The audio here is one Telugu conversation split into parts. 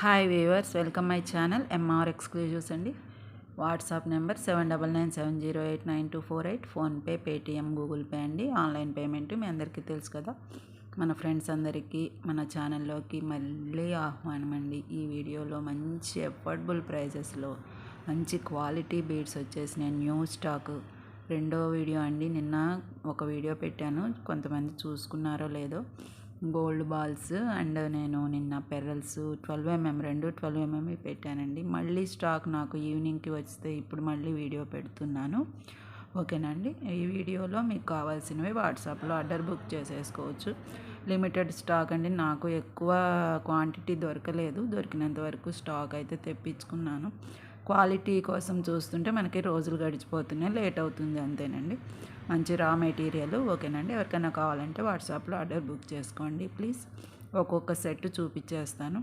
Hi viewers welcome my channel MR exclusives అండి. WhatsApp number seven double nine seven zero eight nine two four eight PhonePe Paytm Google Pay అండి. ఆన్లైన్ పేమెంట్ మీ అందరికీ తెలుసు కదా. మన ఫ్రెండ్స్ అందరికీ మన ఛానల్లోకి మళ్ళీ ఆహ్వానం అండి. ఈ వీడియోలో మంచి అఫోర్డబుల్ ప్రైజెస్లో మంచి క్వాలిటీ బీడ్స్ వచ్చేసినాయి. న్యూ స్టాక్ రెండో వీడియో అండి. నిన్న ఒక వీడియో పెట్టాను. కొంతమంది చూసుకున్నారో లేదో. గోల్డ్ బాల్స్ అండ్ నేను నిన్న పెరల్స్ ట్వెల్వ్ ఎంఎం రెండు ట్వెల్వ్ ఎంఎం పెట్టానండి. మళ్ళీ స్టాక్ నాకు ఈవినింగ్కి వస్తే ఇప్పుడు మళ్ళీ వీడియో పెడుతున్నాను. ఓకేనండి ఈ వీడియోలో మీకు కావాల్సినవి వాట్సాప్లో ఆర్డర్ బుక్ చేసేసుకోవచ్చు. లిమిటెడ్ స్టాక్ అండి. నాకు ఎక్కువ క్వాంటిటీ దొరకలేదు. దొరికినంత వరకు స్టాక్ అయితే తెప్పించుకున్నాను. క్వాలిటీ కోసం చూస్తుంటే మనకి రోజులు గడిచిపోతున్నాయి. లేట్ అవుతుంది అంతేనండి. మంచి రా మెటీరియల్ ఓకేనండి? ఎవరికైనా కావాలంటే వాట్సాప్లో ఆర్డర్ బుక్ చేసుకోండి ప్లీజ్. ఒక్కొక్క సెట్ చూపించేస్తాను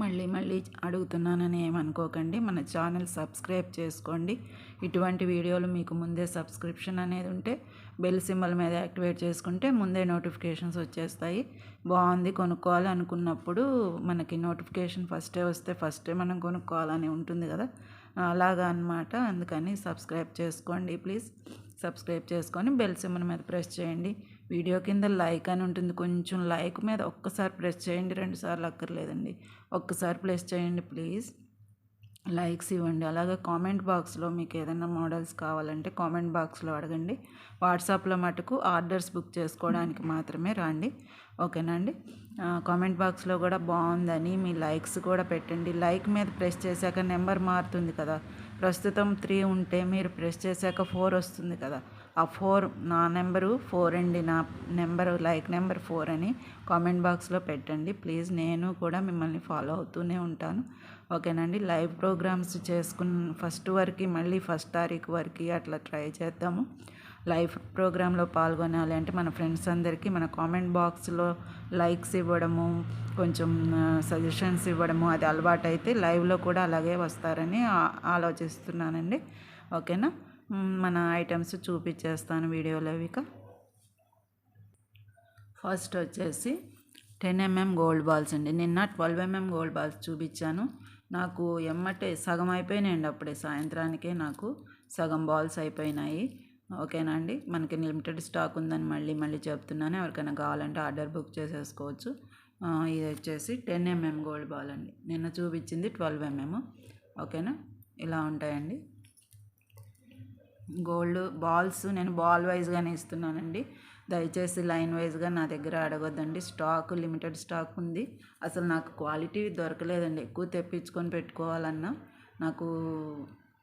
మళ్ళీ మళ్ళీ అడుగుతున్నానని ఏమనుకోకండి. మన ఛానల్ సబ్స్క్రైబ్ చేసుకోండి. ఇటువంటి వీడియోలు మీకు ముందే సబ్స్క్రిప్షన్ అనేది ఉంటే బెల్ సింబల్ మీద యాక్టివేట్ చేసుకుంటే ముందే నోటిఫికేషన్స్ వచ్చేస్తాయి. బాగుంది కొనుక్కోవాలి అనుకున్నప్పుడు మనకి నోటిఫికేషన్ ఫస్టే వస్తే ఫస్టే మనం కొనుక్కోవాలని ఉంటుంది కదా? అలాగా అనమాట అందుకని సబ్స్క్రైబ్ చేసుకోండి ప్లీజ్. సబ్స్క్రైబ్ చేసుకొని బెల్ సింబల్ మీద ప్రెస్ చేయండి. వీడియో కింద లైక్ అని ఉంటుంది. కొంచెం లైక్ మీద ఒక్కసారి ప్రెస్ చేయండి. రెండు సార్లు అక్కర్లేదండి. ఒక్కసారి ప్రెస్ చేయండి ప్లీజ్. లైక్స్ ఇవ్వండి. అలాగే కామెంట్ బాక్స్లో మీకు ఏదైనా మోడల్స్ కావాలంటే కామెంట్ బాక్స్లో అడగండి. వాట్సాప్లో మటుకు ఆర్డర్స్ బుక్ చేసుకోవడానికి మాత్రమే రండి. ఓకేనండి కామెంట్ బాక్స్లో కూడా బాగుందని మీ లైక్స్ కూడా పెట్టండి. లైక్ మీద ప్రెస్ చేశాక నెంబర్ మారుతుంది కదా. ప్రస్తుతం త్రీ ఉంటే మీరు ప్రెస్ చేశాక ఫోర్ వస్తుంది కదా. ఆ ఫోర్ నా నెంబరు ఫోర్ అండి నా నెంబరు లైక్ నెంబర్ ఫోర్ అని కామెంట్ బాక్స్లో పెట్టండి. ప్లీజ్ నేను కూడా మిమ్మల్ని ఫాలో అవుతూనే ఉంటాను. ఓకేనండి లైవ్ ప్రోగ్రామ్స్ చేసుకున్న ఫస్ట్ వరకు మళ్ళీ ఫస్ట్ తారీఖు వరకు అట్లా ట్రై చేద్దాము. లైవ్ ప్రోగ్రాంలో పాల్గొనాలి అంటే మన ఫ్రెండ్స్ అందరికీ మన కామెంట్ బాక్స్లో లైక్స్ ఇవ్వడము కొంచెం సజెషన్స్ ఇవ్వడము అది అలవాటు అయితే లైవ్లో కూడా అలాగే వస్తారని ఆలోచిస్తున్నానండి. ఓకేనా? మన ఐటమ్స్ చూపించేస్తాను వీడియోలో ఇక. ఫస్ట్ వచ్చేసి టెన్ ఎంఎం గోల్డ్ బాల్స్ అండి. నిన్న ట్వెల్వ్ ఎంఎం గోల్డ్ బాల్స్ చూపించాను నాకు ఎమ్మటే సగం అయిపోయినాయండి అప్పుడే సాయంత్రానికే నాకు సగం బాల్స్ అయిపోయినాయి. ఓకేనా అండి? మనకి లిమిటెడ్ స్టాక్ ఉందని మళ్ళీ మళ్ళీ చెప్తున్నాను. ఎవరికైనా కావాలంటే ఆర్డర్ బుక్ చేసేసుకోవచ్చు. ఇది వచ్చేసి టెన్ ఎంఎం గోల్డ్ బాల్ అండి. నిన్న చూపించింది ట్వెల్వ్ ఎంఎం. ఓకేనా? ఇలా ఉంటాయండి. గోల్డ్ బాల్స్ నేను బాల్ వైజ్గానే ఇస్తున్నానండి. దయచేసి లైన్ వైజ్గా నా దగ్గర అడగొద్దండి. స్టాక్ లిమిటెడ్ స్టాక్ ఉంది. అసలు నాకు క్వాలిటీ దొరకలేదండి. ఎక్కువ తెప్పించుకొని పెట్టుకోవాలన్నా నాకు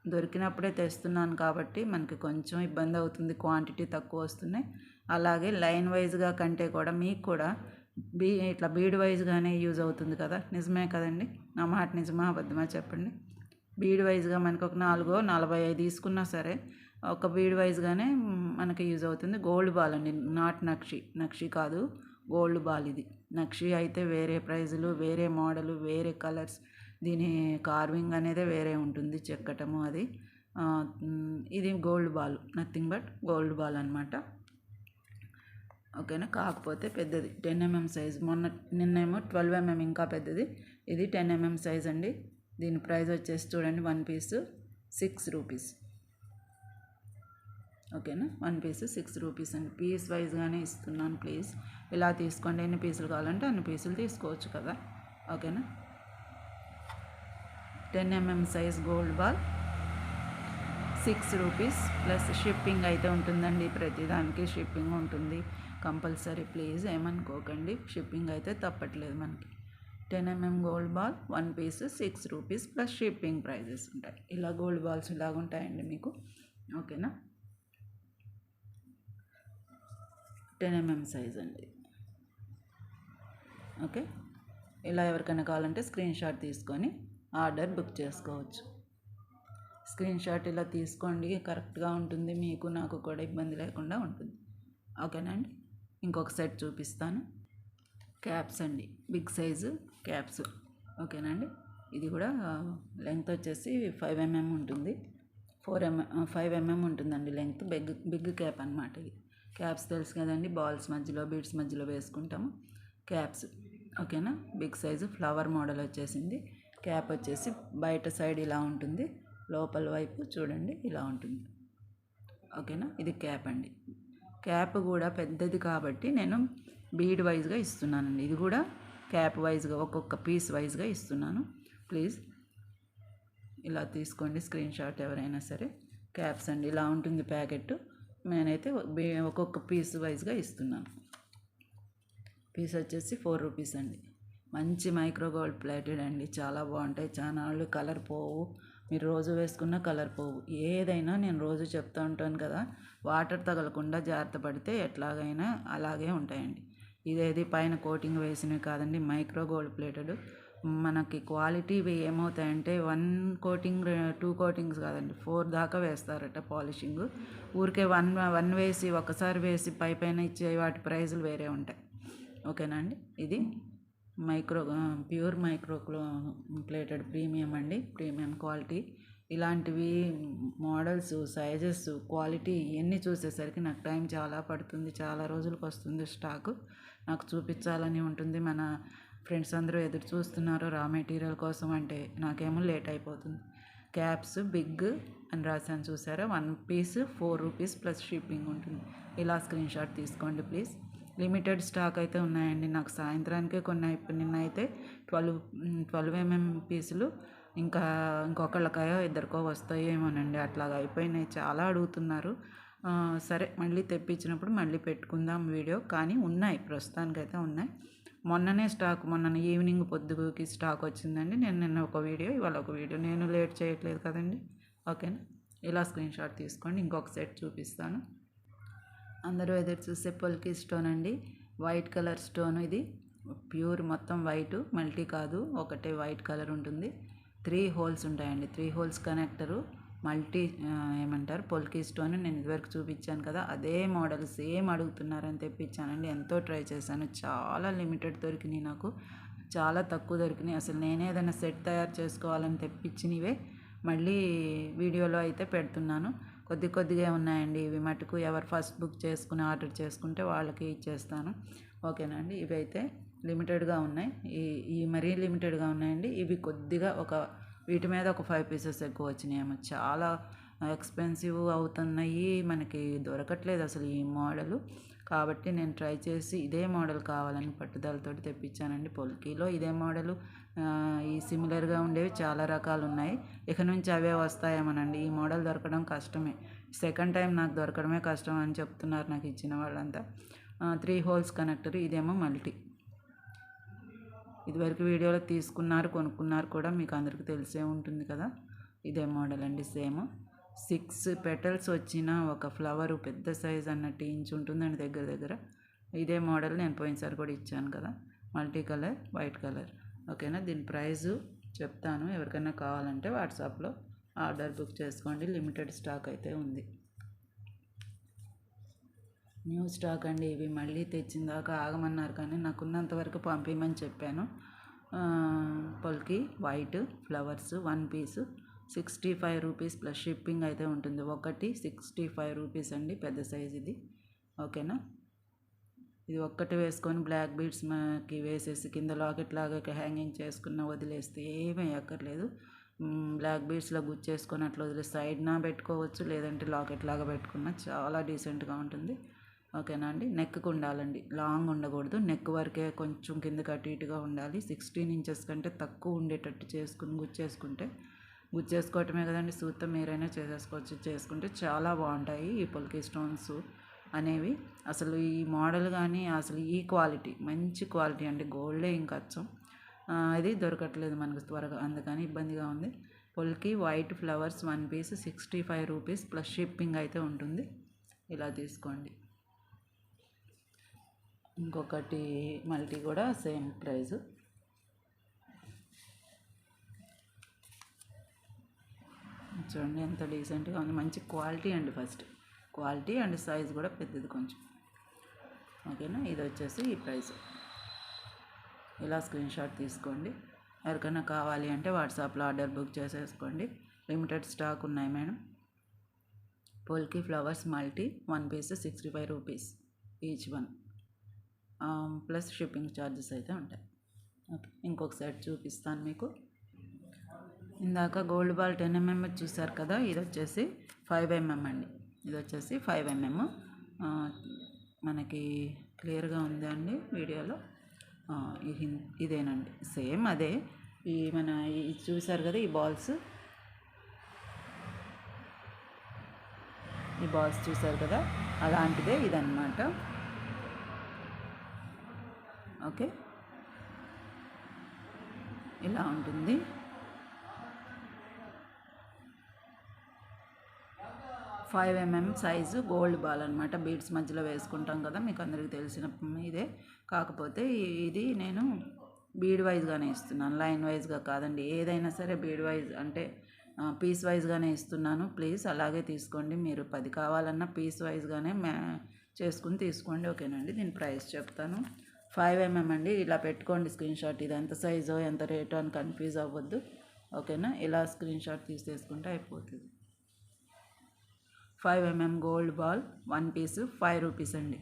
దొరికినప్పుడే తెస్తున్నాను కాబట్టి మనకి కొంచెం ఇబ్బంది అవుతుంది. క్వాంటిటీ తక్కువ వస్తున్నాయి. అలాగే లైన్ వైజ్గా కంటే కూడా మీకు కూడా బీ ఇట్లా బీడ్ వైజ్గానే యూజ్ అవుతుంది కదా? నిజమే కదండి? నా మాట నిజమా? అబద్ధమా? చెప్పండి. బీడ్ వైజ్గా మనకు ఒక నాలుగో నలభై ఐదు తీసుకున్నా సరే ఒక బీడ్ వైజ్గానే మనకి యూజ్ అవుతుంది. గోల్డ్ బాల్ అండి. నాట్ నక్షి. నక్షి కాదు. గోల్డ్ బాల్ ఇది. నక్షి అయితే వేరే ప్రైజులు వేరే మోడలు వేరే కలర్స్ దీని కార్వింగ్ అనేది వేరే ఉంటుంది చెక్కటము అది. ఇది gold ball nothing but gold ball అనమాట ఓకేనా? కాకపోతే పెద్దది టెన్ ఎంఎం సైజ్ మొన్న నిన్నేమో ట్వెల్వ్ ఎంఎం mm ఇంకా పెద్దది. ఇది టెన్ ఎంఎం సైజ్ అండి. దీని ప్రైస్ వచ్చేసి చూడండి వన్ పీస్ సిక్స్ రూపీస్ ఓకేనా? వన్ పీస్ సిక్స్ రూపీస్ అండి. పీస్ వైజ్గానే ఇస్తున్నాను ప్లీజ్ ఇలా తీసుకోండి ఎన్ని పీసులు కావాలంటే అన్ని పీసులు తీసుకోవచ్చు కదా. ఓకేనా? Ten mm size gold ball. Six rupees plus shipping అయితే ఉంటుందండి. ప్రతిదానికి షిప్పింగ్ ఉంటుంది. కంపల్సరీ ప్లీజ్ ఏమనుకోకండి. షిప్పింగ్ అయితే తప్పట్లేదు మనకి. Ten mm gold ball one piece six rupees plus shipping prices ఉంటాయి. ఇలా గోల్డ్ బాల్స్ ఇలాగ ఉంటాయండి మీకు. ఓకేనా? టెన్ ఎంఎం సైజ్ అండి. ఓకే? ఇలా ఎవరికైనా కావాలంటే స్క్రీన్ షాట్ తీసుకొని ఆర్డర్ బుక్ చేసుకోవచ్చు. స్క్రీన్ షాట్ ఇలా తీసుకోండి కరెక్ట్గా ఉంటుంది. మీకు నాకు కూడా ఇబ్బంది లేకుండా ఉంటుంది. ఓకేనండి ఇంకొక సెట్ చూపిస్తాను. క్యాప్స్ అండి. Big size caps. ఓకేనండి ఇది కూడా లెంగ్త్ వచ్చేసి ఫైవ్ ఎంఎం ఉంటుంది. ఫోర్ ఎంఎం ఫైవ్ ఎంఎం ఉంటుందండి లెంత్ బిగ్ బిగ్ క్యాప్ అనమాట ఇది. క్యాప్స్ తెలుసు కదండి బాల్స్ మధ్యలో బీడ్స్ మధ్యలో వేసుకుంటాము. క్యాప్స్. ఓకేనా? బిగ్ సైజు ఫ్లవర్ మోడల్ వచ్చేసింది. క్యాప్ వచ్చేసి బయట సైడ్ ఇలా ఉంటుంది. లోపల వైపు చూడండి ఇలా ఉంటుంది. ఓకేనా? ఇది క్యాప్ అండి. క్యాప్ కూడా పెద్దది కాబట్టి నేను బీడ్ వైజ్గా ఇస్తున్నానండి. ఇది కూడా క్యాప్ వైజ్గా ఒక్కొక్క పీస్ వైజ్గా ఇస్తున్నాను. ప్లీజ్. ఇలా తీసుకోండి స్క్రీన్ షాట్ ఎవరైనా సరే. క్యాప్స్ అండి ఇలా ఉంటుంది ప్యాకెట్. నేనైతే ఒక్కొక్క పీస్ వైజ్గా ఇస్తున్నాను. పీస్ వచ్చేసి ఫోర్ రూపీస్ అండి. మంచి మైక్రో గోల్డ్ ప్లేటెడ్ అండి. చాలా బాగుంటాయి. చాలా వాళ్ళు కలర్ పోవు. మీరు రోజు వేసుకున్న కలర్ పోవు. ఏదైనా నేను రోజు చెప్తూ ఉంటాను కదా వాటర్ తగలకుండా జాగ్రత్త పడితే ఎట్లాగైనా అలాగే ఉంటాయండి. ఇదేది పైన కోటింగ్ వేసినవి కాదండి. Micro gold plated. మనకి క్వాలిటీ ఇవి ఏమవుతాయంటే వన్ కోటింగ్ టూ కోటింగ్స్ కాదండి. ఫోర్ దాకా వేస్తారట పాలిషింగ్. ఊరికే వన్ వన్ వేసి ఒకసారి వేసి పై పైన ఇచ్చే వాటి ప్రైజులు వేరే ఉంటాయి. ఓకేనా అండి? ఇది. Micro pure micro plated premium అండి. Premium quality. ఇలాంటివి మోడల్స్ సైజెస్ క్వాలిటీ ఇవన్నీ చూసేసరికి నాకు టైం చాలా పడుతుంది. చాలా రోజులకు వస్తుంది స్టాకు. నాకు చూపించాలని ఉంటుంది. మన ఫ్రెండ్స్ అందరూ ఎదురు చూస్తున్నారు రా మెటీరియల్ కోసం అంటే నాకేమో లేట్ అయిపోతుంది. క్యాప్స్ బిగ్ అని రాశాను చూసారా? One piece four rupees plus shipping ఉంటుంది. ఇలా స్క్రీన్ షాట్ తీసుకోండి ప్లీజ్. లిమిటెడ్ స్టాక్ అయితే ఉన్నాయండి. నాకు సాయంత్రానికే కొన్ని అయిపోయి నిన్న అయితే ట్వెల్వ్ ట్వెల్వ్ ఎంఎం పీసులు ఇంకా ఇంకొకళ్ళకయో ఇద్దరికో వస్తాయేమోనండి. అట్లాగా అయిపోయినాయి. చాలా అడుగుతున్నారు. సరే మళ్ళీ తెప్పించినప్పుడు మళ్ళీ పెట్టుకుందాం వీడియో. కానీ ఉన్నాయి ప్రస్తుతానికైతే ఉన్నాయి. మొన్ననే స్టాక్ మొన్న ఈవినింగ్ పొద్దుకి స్టాక్ వచ్చిందండి. నేను నిన్న ఒక వీడియో ఇవాళ ఒక వీడియో. నేను లేట్ చేయట్లేదు కదండి. ఓకేనా? ఇలా స్క్రీన్ షాట్ తీసుకోండి. ఇంకొక సెట్ చూపిస్తాను. అందరూ ఎదురు చూసే పొల్కి స్టోన్ అండి. వైట్ కలర్ స్టోన్ ఇది. ప్యూర్ మొత్తం వైట్ మల్టీ కాదు ఒకటే వైట్ కలర్ ఉంటుంది. త్రీ హోల్స్ ఉంటాయండి. త్రీ హోల్స్ కనెక్టరు మల్టీ ఏమంటారు పొల్కి స్టోన్ నేను ఇదివరకు చూపించాను కదా అదే మోడల్ సేమ్ అడుగుతున్నారని తెప్పించానండి. ఎంతో ట్రై చేశాను. చాలా లిమిటెడ్ దొరికినాయి నాకు. చాలా తక్కువ దొరికినాయి. అసలు నేనే ఏదైనా సెట్ తయారు చేసుకోవాలని తెప్పించినవే. మళ్ళీ వీడియోలో అయితే పెడుతున్నాను. కొద్ది కొద్దిగా ఉన్నాయండి. ఇవి మటుకు ఎవరు ఫస్ట్ బుక్ చేసుకుని ఆర్డర్ చేసుకుంటే వాళ్ళకి ఇచ్చేస్తాను. ఓకేనండి. ఇవి అయితే లిమిటెడ్గా ఉన్నాయి. ఈ ఈ మరీ లిమిటెడ్గా ఉన్నాయండి. ఇవి కొద్దిగా ఒక వీటి మీద ఒక ఫైవ్ పీసెస్ ఎక్కువ వచ్చినాయేమో చాలా ఎక్స్పెన్సివ్ అవుతున్నాయి. మనకి దొరకట్లేదు అసలు ఈ మోడలు. కాబట్టి నేను ట్రై చేసి ఇదే మోడల్ కావాలని పట్టుదలతో తెప్పించానండి. పొలికిలో ఇదే మోడలు ఈ సిమిలర్గా ఉండేవి చాలా రకాలు ఉన్నాయి. ఇక నుంచి అవే వస్తాయేమోనండి. ఈ మోడల్ దొరకడం కష్టమే. సెకండ్ టైం నాకు దొరకడమే కష్టం అని చెప్తున్నారు నాకు ఇచ్చిన వాళ్ళంతా. త్రీ హోల్స్ కనెక్టర్ ఇదేమో మల్టీ ఇదివరకు వీడియోలో తీసుకున్నారు కొనుక్కున్నారు కూడా మీకు అందరికీ తెలిసే ఉంటుంది కదా. ఇదే మోడల్ అండి సేమ్ సిక్స్ పెటల్స్ వచ్చిన ఒక ఫ్లవర్ పెద్ద సైజ్ అన్నట్టు ఇంచు ఉంటుందండి దగ్గర దగ్గర. ఇదే మోడల్ నేను పోయినసారి కూడా ఇచ్చాను కదా. మల్టీ కలర్ వైట్ కలర్ ఓకేనా? దీని ప్రైజు చెప్తాను. ఎవరికైనా కావాలంటే వాట్సాప్లో ఆర్డర్ బుక్ చేసుకోండి. లిమిటెడ్ స్టాక్ అయితే ఉంది. న్యూ స్టాక్ అండి ఇవి. మళ్ళీ తెచ్చిన దాకా ఆగమన్నారు కానీ నాకున్నంత వరకు పంపించమని చెప్పాను. ఆ, polki white flowers one piece sixty five rupees plus shipping అయితే ఉంటుంది. ఒకటి సిక్స్టీ ఫైవ్ రూపీస్ అండి పెద్ద సైజ్ ఇది ఓకేనా? ఇది ఒక్కటి వేసుకొని బ్లాక్ బీడ్స్ మనకి వేసేసి కింద లాకెట్ లాగా హ్యాంగింగ్ చేసుకున్న వదిలేస్తే ఏమీ అక్కర్లేదు. బ్లాక్ బీడ్స్లో గుచ్చేసుకొని అట్లా వదిలే సైడ్న పెట్టుకోవచ్చు లేదంటే లాకెట్ లాగా పెట్టుకున్నా చాలా డీసెంట్గా ఉంటుంది. ఓకేనా అండి? నెక్కు ఉండాలండి లాంగ్ ఉండకూడదు. నెక్ వరకే కొంచెం కిందకి అటు ఇటుగా ఉండాలి. సిక్స్టీన్ ఇంచెస్ కంటే తక్కువ ఉండేటట్టు చేసుకుని గుచ్చేసుకుంటే గుచ్చేసుకోవటమే కదండి సూత్తం మీరైనా చేసేసుకోవచ్చు. చేసుకుంటే చాలా బాగుంటాయి ఈ పొలికి స్టోన్స్. అనేవి అసలు ఈ మోడల్ కానీ అసలు ఈ క్వాలిటీ మంచి క్వాలిటీ అండి గోల్డే ఇంకా అచ్చం అది దొరకట్లేదు మనకు త్వరగా అందుకని ఇబ్బందిగా ఉంది. Polki white flowers one piece sixty five rupees plus shipping అయితే ఉంటుంది. ఇలా తీసుకోండి. ఇంకొకటి మల్టీ కూడా సేమ్ ప్రైస్ చూడండి ఎంత డీసెంట్గా ఉంది. మంచి క్వాలిటీ అండి ఫస్ట్. క్వాలిటీ అండ్ సైజ్ కూడా పెద్దది కొంచెం. ఓకేనా? ఇది వచ్చేసి ఈ ప్రైస్. ఇలా స్క్రీన్ షాట్ తీసుకోండి. ఎవరికైనా కావాలి అంటే వాట్సాప్లో ఆర్డర్ బుక్ చేసేసుకోండి. లిమిటెడ్ స్టాక్ ఉన్నాయి madam. Polki flowers multi one piece sixty five rupees each one. Plus shipping charges అయితే ఉంటాయి. ఓకే ఇంకొక సెట్ చూపిస్తాను మీకు. ఇందాక గోల్డ్ బాల్ టెన్ ఎంఎం చూసారు కదా? ఇది వచ్చేసి ఫైవ్ ఎంఎం అండి. ఇది వచ్చేసి ఫైవ్ ఎంఎం మనకి క్లియర్గా ఉంది అండి వీడియోలో? ఇదేనండి. సేమ్ అదే. ఈ మన ఈ చూసారు కదా ఈ బాల్స్? ఈ బాల్స్ చూసారు కదా? అలాంటిదే ఇదన్నమాట. ఓకే. ఇలా ఉంటుంది. Five mm size gold ball అనమాట బీడ్స్ మధ్యలో వేసుకుంటాం కదా మీకు అందరికీ తెలిసిన ఇదే. కాకపోతే ఇది నేను బీడ్ వైజ్గానే ఇస్తున్నాను. లైన్ వైజ్గా కాదండి. ఏదైనా సరే బీడ్ వైజ్ అంటే పీస్ వైజ్గానే ఇస్తున్నాను. ప్లీజ్ అలాగే తీసుకోండి. మీరు పది కావాలన్నా పీస్ వైజ్గానే మ్యా చేసుకుని తీసుకోండి. ఓకేనండి. దీని ప్రైస్ చెప్తాను. ఫైవ్ ఎంఎం అండి. ఇలా పెట్టుకోండి స్క్రీన్ షాట్. ఇది ఎంత సైజో ఎంత రేటో అని కన్ఫ్యూజ్ అవ్వద్దు. ఓకేనా? ఇలా స్క్రీన్ షాట్ తీసేసుకుంటే అయిపోతుంది. Five mm gold ball one piece five rupees అండి.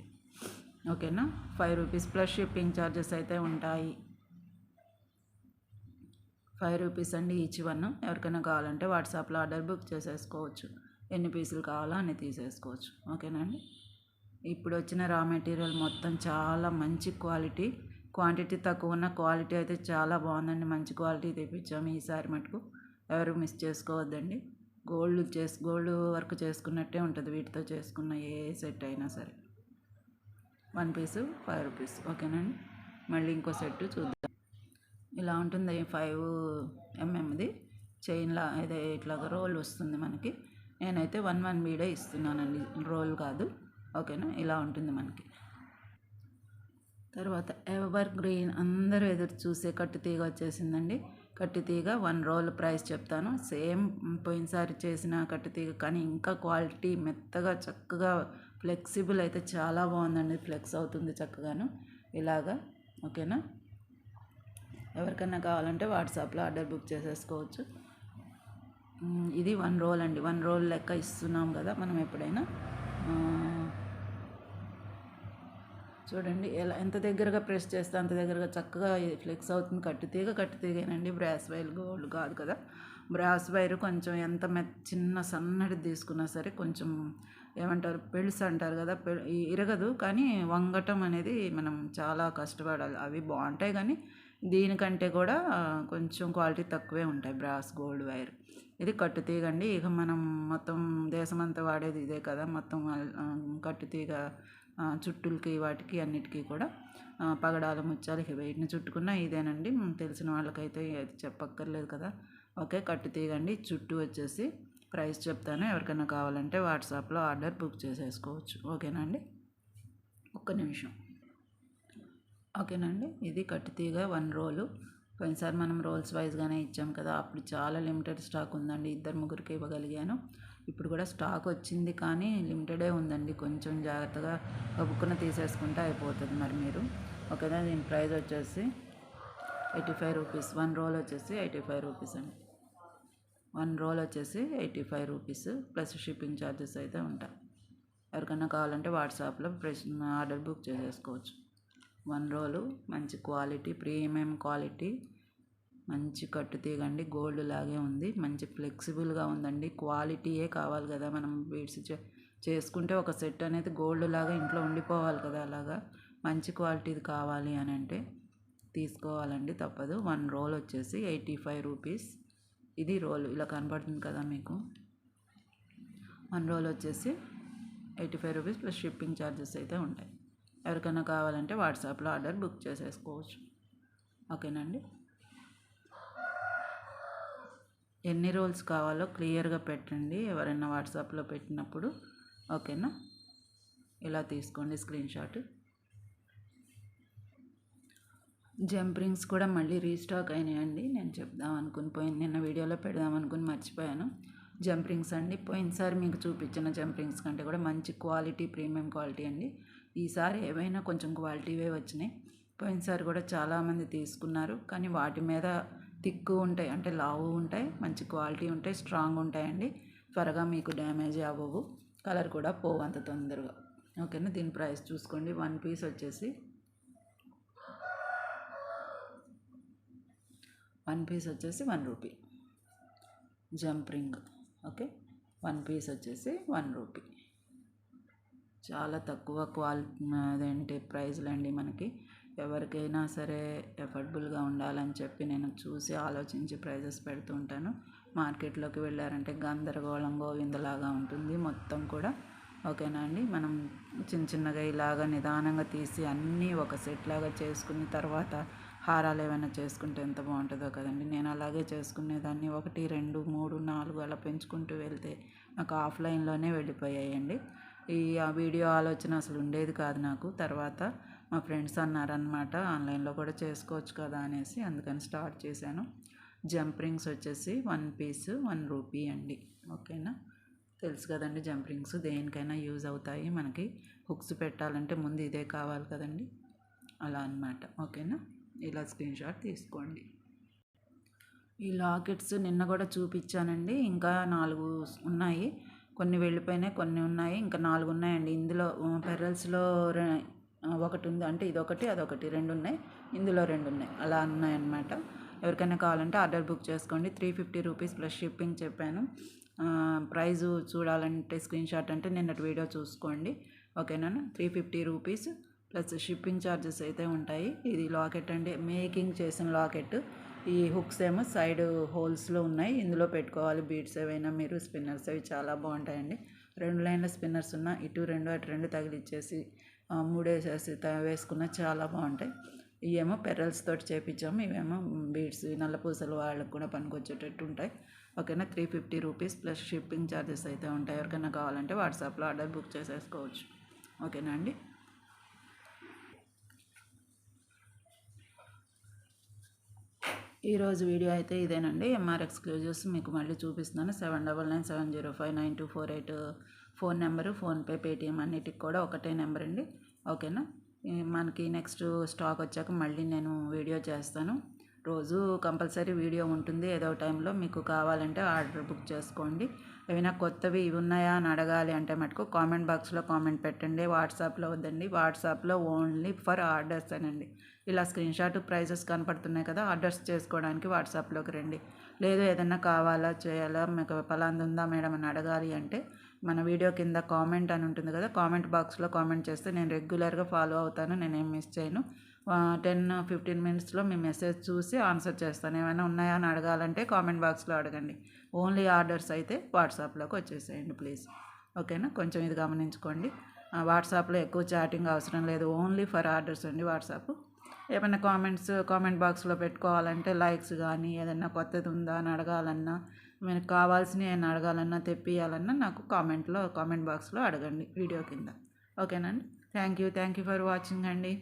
ఓకేనా? Five rupees plus shipping charges అయితే ఉంటాయి. ఫైవ్ రూపీస్ అండి ఈచ్ వన్. ఎవరికైనా కావాలంటే వాట్సాప్లో ఆర్డర్ బుక్ చేసేసుకోవచ్చు. ఎన్ని పీసులు కావాలో అన్ని తీసేసుకోవచ్చు. ఓకేనా అండి? ఇప్పుడు వచ్చిన రా మెటీరియల్ మొత్తం చాలా మంచి క్వాలిటీ. క్వాంటిటీ తక్కువ ఉన్న క్వాలిటీ అయితే చాలా బాగుందండి. మంచి క్వాలిటీ తెప్పించాము ఈసారి మటుకు. ఎవరు మిస్ చేసుకోవద్దండి. గోల్డ్ చేసి గోల్డ్ వర్క్ చేసుకున్నట్టే ఉంటుంది. వీటితో చేసుకున్న ఏ సెట్ అయినా సరే. One piece five rupees. ఓకేనండి? మళ్ళీ ఇంకో సెట్ చూద్దాం. ఇలా ఉంటుంది ఫైవ్ ఎంఎంది. చైన్లా ఇదే ఇట్లాగా రోల్ వస్తుంది మనకి. నేనైతే వన్ వన్ బీడే ఇస్తున్నానండి. రోల్ కాదు. ఓకేనా? ఇలా ఉంటుంది మనకి. తర్వాత ఎవర్ గ్రీన్ అందరూ ఎదురు చూసే కట్టు తీగ వచ్చేసిందండి. కట్టుతీగ వన్ రోల్ ప్రైస్ చెప్తాను. సేమ్ పోయినసారి చేసిన కట్టుతీగ కానీ ఇంకా క్వాలిటీ మెత్తగా చక్కగా ఫ్లెక్సిబుల్ అయితే చాలా బాగుందండి. ఫ్లెక్స్ అవుతుంది చక్కగాను. ఇలాగా ఓకేనా? ఎవరికైనా కావాలంటే వాట్సాప్లో ఆర్డర్ బుక్ చేసేసుకోవచ్చు. ఇది వన్ రోల్ అండి. వన్ రోల్ లెక్క ఇస్తున్నాం కదా మనం ఎప్పుడైనా. చూడండి ఎలా ఎంత దగ్గరగా ప్రెస్ చేస్తే అంత దగ్గరగా చక్కగా ఫ్లెక్స్ అవుతుంది. కట్టు తీగ కట్టు తీగేనండి. బ్రాస్ వైర్ గోల్డ్ కాదు కదా. బ్రాస్ వైర్ కొంచెం ఎంత మె చిన్న సన్నటి తీసుకున్నా సరే కొంచెం ఏమంటారు పెళ్ళిస్ అంటారు కదా. పె- ఇరగదు కానీ వంగటం అనేది మనం చాలా కష్టపడాలి. అవి బాగుంటాయి కానీ దీనికంటే కూడా కొంచెం క్వాలిటీ తక్కువే ఉంటాయి బ్రాస్ గోల్డ్ వైర్. ఇది కట్టు తీగండి. ఇక మనం మొత్తం దేశమంతా వాడేది ఇదే కదా. మొత్తం కట్టు తీగ చుట్టులకి వాటికి అన్నిటికీ కూడా పగడాల పగడాలు ముత్యాలు ఇక వీటిని చుట్టుకున్న ఇదేనండి. తెలిసిన వాళ్ళకైతే అది చెప్పక్కర్లేదు కదా. ఓకే కట్టు తీగండి. చుట్టూ వచ్చేసి ప్రైస్ చెప్తాను. ఎవరికైనా కావాలంటే వాట్సాప్లో ఆర్డర్ బుక్ చేసేసుకోవచ్చు. ఓకేనా అండి? ఒక్క నిమిషం. ఓకేనండి ఇది కట్టు తీగ వన్ రోలు. పోయినసారి మనం రోల్స్ వైజ్గానే ఇచ్చాం కదా. అప్పుడు చాలా లిమిటెడ్ స్టాక్ ఉందండి. ఇద్దరు ముగ్గురికి ఇవ్వగలిగాను. ఇప్పుడు కూడా స్టాక్ వచ్చింది కానీ లిమిటెడే ఉందండి. కొంచెం జాగ్రత్తగా కబుక్కున తీసేసుకుంటే అయిపోతుంది మరి మీరు. ఓకేనా? దీని ప్రైస్ వచ్చేసి eighty five rupees. One roll వచ్చేసి ఎయిటీ ఫైవ్ రూపీస్ అండి. వన్ రోల్ వచ్చేసి eighty five rupees. Plus shipping charges అయితే ఉంటాయి. ఎవరికైనా కావాలంటే వాట్సాప్లో ప్రెస్ ఆర్డర్ బుక్ చేసేసుకోవచ్చు. వన్ రోలు మంచి క్వాలిటీ ప్రీమియం క్వాలిటీ మంచి కట్టు తీగండి గోల్డ్ లాగే ఉంది. మంచి ఫ్లెక్సిబుల్గా ఉందండి. క్వాలిటీయే కావాలి కదా మనం బీడ్స్ చే చేసుకుంటే ఒక సెట్ అనేది గోల్డ్ లాగా ఇంట్లో ఉండిపోవాలి కదా అలాగా. మంచి క్వాలిటీది కావాలి అని అంటే తీసుకోవాలండి తప్పదు. వన్ రోల్ వచ్చేసి ఎయిటీ ఫైవ్ రూపీస్. ఇది రోల్ ఇలా కనపడుతుంది కదా మీకు. వన్ రోల్ వచ్చేసి eighty five rupees plus shipping charges అయితే ఉంటాయి. ఎవరికైనా కావాలంటే వాట్సాప్లో ఆర్డర్ బుక్ చేసేసుకోవచ్చు. ఓకేనండి ఎన్ని రోల్స్ కావాలో క్లియర్గా పెట్టండి. ఎవరైనా వాట్సాప్లో పెట్టినప్పుడు. ఓకేనా? ఇలా తీసుకోండి స్క్రీన్ షాట్. జంప్ రింగ్స్ కూడా మళ్ళీ రీస్టాక్ అయినాయండి. నేను చెప్దాం అనుకుని పోయింది నిన్న వీడియోలో పెడదాం అనుకుని మర్చిపోయాను. జంప్ రింగ్స్ అండి. పోయినసారి మీకు చూపించిన జంప్ రింగ్స్ కంటే కూడా మంచి క్వాలిటీ ప్రీమియం క్వాలిటీ అండి. ఈసారి ఏవైనా కొంచెం క్వాలిటీవే వచ్చినాయి. పోయినసారి కూడా చాలామంది తీసుకున్నారు. కానీ వాటి మీద థిక్కు ఉంటాయి అంటే లావు ఉంటాయి మంచి క్వాలిటీ ఉంటాయి స్ట్రాంగ్ ఉంటాయండి. త్వరగా మీకు డ్యామేజ్ అవ్వవు కలర్ కూడా పోవు అంత తొందరగా. ఓకేనా? దీని ప్రైస్ చూసుకోండి. వన్ పీస్ వచ్చేసి వన్ పీస్ వచ్చేసి one rupee. Jump ring. Okay? One piece వచ్చేసి వన్ రూపీ. చాలా తక్కువ క్వాలిటీ అదేంటి ప్రైజ్లు అండి మనకి? ఎవరికైనా సరే ఎఫర్డబుల్గా ఉండాలని చెప్పి నేను చూసి ఆలోచించి ప్రైజెస్ పెడుతూ ఉంటాను. మార్కెట్లోకి వెళ్ళారంటే గందరగోళం గోవిందలాగా ఉంటుంది మొత్తం కూడా. ఓకేనా అండి? మనం చిన్న చిన్నగా ఇలాగ నిదానంగా తీసి అన్నీ ఒక సెట్ లాగా చేసుకుని తర్వాత హారాలు ఏమైనా చేసుకుంటే ఎంత బాగుంటుందో కదండి. నేను అలాగే చేసుకునేదాన్ని. ఒకటి రెండు మూడు నాలుగు అలా పెంచుకుంటూ వెళ్తే నాకు ఆఫ్లైన్లోనే వెళ్ళిపోయాయండి. ఈ ఆ వీడియో ఆలోచన అసలు ఉండేది కాదు నాకు. తర్వాత మా ఫ్రెండ్స్ అన్నారనమాట ఆన్లైన్లో కూడా చేసుకోవచ్చు కదా అనేసి అందుకని స్టార్ట్ చేశాను. జంప్ రింగ్స్ వచ్చేసి వన్ పీస్ వన్ రూపీ అండి. ఓకేనా? తెలుసు కదండి జంప్ రింగ్స్ దేనికైనా యూజ్ అవుతాయి మనకి. హుక్స్ పెట్టాలంటే ముందు ఇదే కావాలి కదండి. అలా అనమాట ఓకేనా? ఇలా స్క్రీన్ షాట్ తీసుకోండి. ఈ లాకెట్స్ నిన్న కూడా చూపించానండి. ఇంకా నాలుగు ఉన్నాయి. కొన్ని వెళ్ళిపోయినాయి కొన్ని ఉన్నాయి. ఇంకా నాలుగు ఉన్నాయండి. ఇందులో పెరల్స్లో ఒకటి ఉంది అంటే ఇదొకటి అదొకటి. రెండు ఉన్నాయి ఇందులో రెండు ఉన్నాయి అలా ఉన్నాయన్నమాట ఎవరికైనా కావాలంటే ఆర్డర్ బుక్ చేసుకోండి. Three fifty rupees plus shipping చెప్పాను. ప్రైజు చూడాలంటే స్క్రీన్ షాట్ అంటే నిన్నటి వీడియో చూసుకోండి. ఓకేనా? Three fifty rupees plus shipping charges అయితే ఉంటాయి. ఇది లాకెట్ అండి. మేకింగ్ చేసిన లాకెట్. ఈ హుక్స్ ఏమో సైడ్ హోల్స్లో ఉన్నాయి. ఇందులో పెట్టుకోవాలి. బీడ్స్ ఏవైనా మీరు స్పిన్నర్స్ అవి చాలా బాగుంటాయండి. రెండు లైన్ల స్పిన్నర్స్ ఉన్న ఇటు రెండు అటు రెండు తగిలిచ్చేసి మూడేసేసి వేసుకున్న చాలా బాగుంటాయి. ఇవేమో పెరల్స్ తోటి చేపించాము ఇవేమో బీడ్స్ నల్ల పూసలు వాళ్ళకి కూడా పనికొచ్చేటట్టు ఉంటాయి. ఓకేనా? Three fifty rupees plus shipping charges అయితే ఉంటాయి. ఎవరికైనా కావాలంటే వాట్సాప్లో ఆర్డర్ బుక్ చేసేసుకోవచ్చు. ఓకేనా అండి? ఈరోజు వీడియో అయితే ఇదేనండి. ఎంఆర్ ఎక్స్క్లూజివ్స్ మీకు మళ్ళీ చూపిస్తున్నాను. Seven double nine seven zero five nine two four eight phone number PhonePe Paytm అన్నిటికి కూడా ఒకటే నెంబర్ అండి. ఓకేనా? మనకి నెక్స్ట్ స్టాక్ వచ్చాక మళ్ళీ నేను వీడియో చేస్తాను. రోజు కంపల్సరీ వీడియో ఉంటుంది. ఏదో టైంలో మీకు కావాలంటే ఆర్డర్ బుక్ చేసుకోండి. ఏమైనా కొత్తవి ఇవి ఉన్నాయా అని అడగాలి అంటే మటుకు కామెంట్ బాక్స్లో కామెంట్ పెట్టండి. వాట్సాప్లో వద్దండి. వాట్సాప్లో ఓన్లీ ఫర్ ఆర్డర్స్ అనండి. ఇలా స్క్రీన్ షాట్ ప్రైజెస్ కనపడుతున్నాయి కదా ఆర్డర్స్ చేసుకోవడానికి వాట్సాప్లోకి రండి. లేదు ఏదన్నా కావాలా చేయాలా మీకు ఫలాంది ఉందా మేడం అని అడగాలి అంటే మన వీడియో కింద కామెంట్ అని ఉంటుంది కదా కామెంట్ బాక్స్లో కామెంట్ చేస్తే నేను రెగ్యులర్గా ఫాలో అవుతాను నేనేం మిస్ చేయను. టెన్ ఫిఫ్టీన్ మినిట్స్లో మీ మెసేజ్ చూసి ఆన్సర్ చేస్తాను. ఏమైనా ఉన్నాయా అని అడగాలంటే కామెంట్ బాక్స్లో అడగండి. ఓన్లీ ఆర్డర్స్ అయితే వాట్సాప్లోకి వచ్చేసేయండి ప్లీజ్. ఓకేనా? కొంచెం ఇది గమనించుకోండి. వాట్సాప్లో ఎక్కువ చాటింగ్ అవసరం లేదు. ఓన్లీ ఫర్ ఆర్డర్స్ అండి వాట్సాప్. ఏమైనా కామెంట్స్ కామెంట్ బాక్స్లో పెట్టుకోవాలంటే లైక్స్ కానీ ఏదైనా కొత్తది ఉందా అని అడగాలన్నా మనకు కావాల్సినవి ఏమైనా అడగాలన్నా తెప్పియాలన్నా నాకు కామెంట్లో కామెంట్ బాక్స్లో అడగండి వీడియో కింద. ఓకేనండి? Thank you thank you for watching అండి.